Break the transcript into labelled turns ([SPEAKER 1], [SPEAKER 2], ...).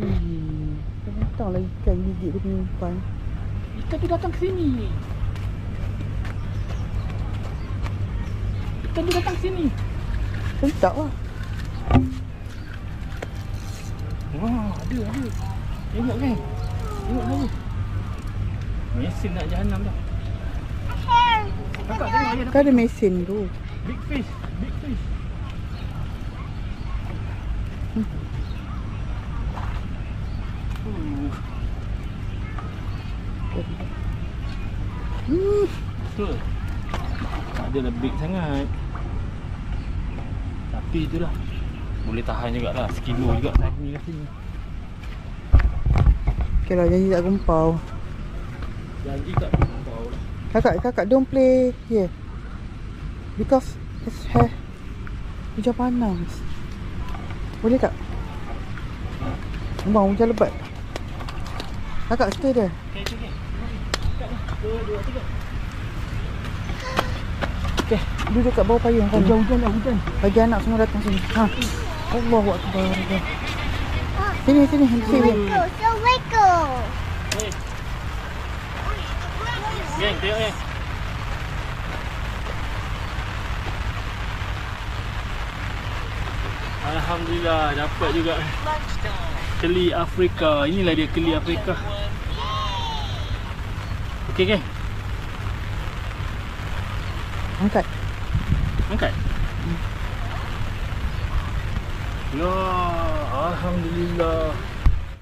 [SPEAKER 1] Hmm. Datang lagi ikan gigit dia punya umpan.
[SPEAKER 2] Ikan tu datang ke sini. Ikan tu datang ke sini.
[SPEAKER 1] Sentak lah.
[SPEAKER 2] Wah, ada, ada. Tengok kan? Tengok lagi. Mesin nak jahanam dah. Kakak tengok ayah dapat
[SPEAKER 1] ada mesin tu.
[SPEAKER 2] big fish, big fish. Uh,
[SPEAKER 1] Hmm.
[SPEAKER 2] betul. Tak ada lebih sangat. Tapi itulah. Boleh tahan jugalah. Sekilo juga ni kat sini.
[SPEAKER 1] Okay lah, janji tak gumpau.
[SPEAKER 2] Janji tak kau lah.
[SPEAKER 1] Kakak, kakak don't play here. Because it's hair. Hujan panas. Boleh tak? Abang, hujan lebat. Kakak stay there.
[SPEAKER 2] Okay, okay, okay. Dekat ni. Dua, dua, tiga.
[SPEAKER 1] Okay, duduk kat bawah payung kan.
[SPEAKER 2] Hujan-hujan dah, hujan.
[SPEAKER 1] Bagi anak semua datang sini. Ha. Allahu Akbar. Sini, sini. Sini.
[SPEAKER 3] Weko, so Weko.
[SPEAKER 2] Hey. Geng, tengok ni. Alhamdulillah dapat juga keli Afrika. Inilah dia keli Afrika. Okey geng,
[SPEAKER 1] Angkat.
[SPEAKER 2] angkat. Ya, alhamdulillah.